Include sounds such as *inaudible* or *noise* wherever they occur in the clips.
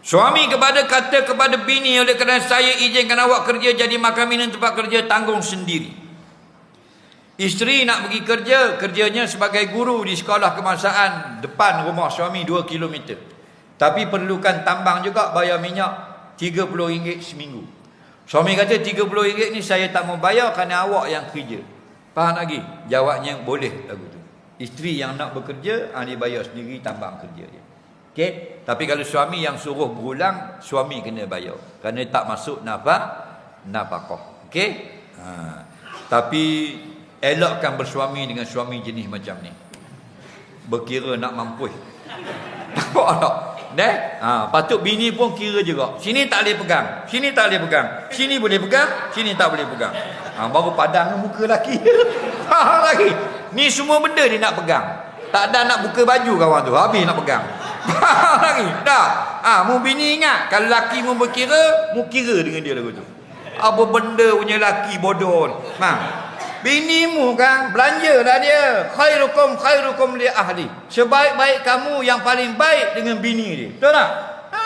Suami kepada kata kepada bini oleh kerana saya izinkan awak kerja jadi makan minum tempat kerja tanggung sendiri. Isteri nak pergi kerja, kerjanya sebagai guru di sekolah kebangsaan depan rumah suami 2 km. Tapi perlukan tambang juga bayar minyak RM30 seminggu. Suami kata RM30 ni saya tak mau bayar kerana awak yang kerja. Faham lagi? Jawabnya boleh lagu tu. Isteri yang nak bekerja, ah, dia bayar sendiri tambang kerja dia. Okey? Tapi kalau suami yang suruh berulang, suami kena bayar. Kerana tak masuk nafkah, nafkah. Okey? Ha. Tapi elakkan bersuami dengan suami jenis macam ni. Berkira nak mampus. *laughs* Tak? Dah? Ha, patut bini pun kira juga. Sini tak boleh pegang. Sini tak boleh pegang. Sini boleh pegang, sini tak boleh pegang. Ha, baru padang muka laki. Faham *laughs* lagi? Ni semua benda dia nak pegang. Tak ada nak buka baju kawan tu. Habis nak pegang. Faham *laughs* lagi? Tak. Ha, mu bini ingat. Kalau laki mu berkira, mu kira dengan dia lagu tu. Apa benda punya laki bodoh. Ha. Bini mu kan belanja lah dia. Khairukum khairukum li ahli. Sebaik-baik kamu yang paling baik dengan bini dia. Betul tak? Ha?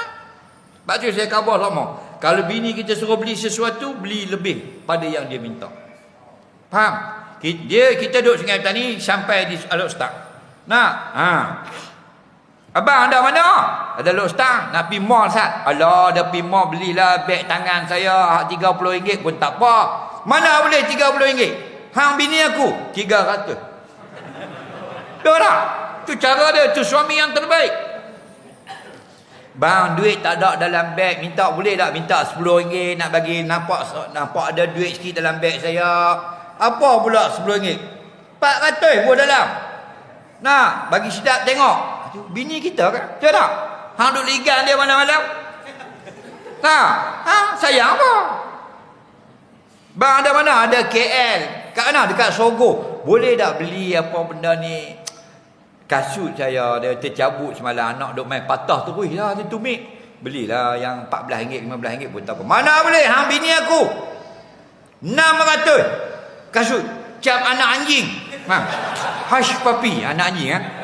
Sebab tu saya khabar lama. Kalau bini kita suruh beli sesuatu, beli lebih pada yang dia minta. Faham? Dia kita duduk Sungai Petani sampai di Alok Stang. Nak? Ha. Abang anda mana? Ada Alok Stang. Nak pergi mall sat. Alah, dah pergi mall belilah beg tangan saya RM30 pun tak apa. Mana boleh RM30? Hang bini aku RM300. Betul tak? Tu cara dia, tu suami yang terbaik. Bang, duit tak ada dalam beg. Minta boleh tak? Minta RM10 nak bagi nampak nampak ada duit sikit dalam beg saya. Apa pula RM10? RM400 pun dalam. Nah, bagi sedap tengok. Bini kita kan? Betul tak? Hang duk ligan dia malam-malam. Nah, ha, sayang apa? Bang ada mana? Ada KL. Kat mana? Dekat Sogo. Boleh tak beli apa benda ni? Kasut saya dia tercabut semalam anak duk main patah terus lah dia tumik. Belilah yang RM14 RM15 pun tak apa. Mana boleh? Hang bini aku. 600 kasut cap anak anjing. Ha. Hush puppy anak anjing ha.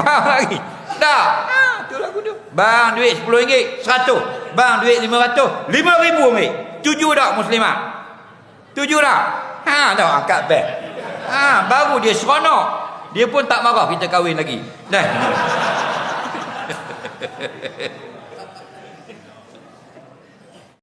Faham lagi? Tak. Ha, tu lagu tu. Bang duit RM10, 100. Bang duit RM500, RM5,000 ambil. Tuju tak muslimat? Tuju tak? Ha, dah angkat beg. Ha, baru dia seronok. Dia pun tak marah kita kahwin lagi. Dah. *laughs*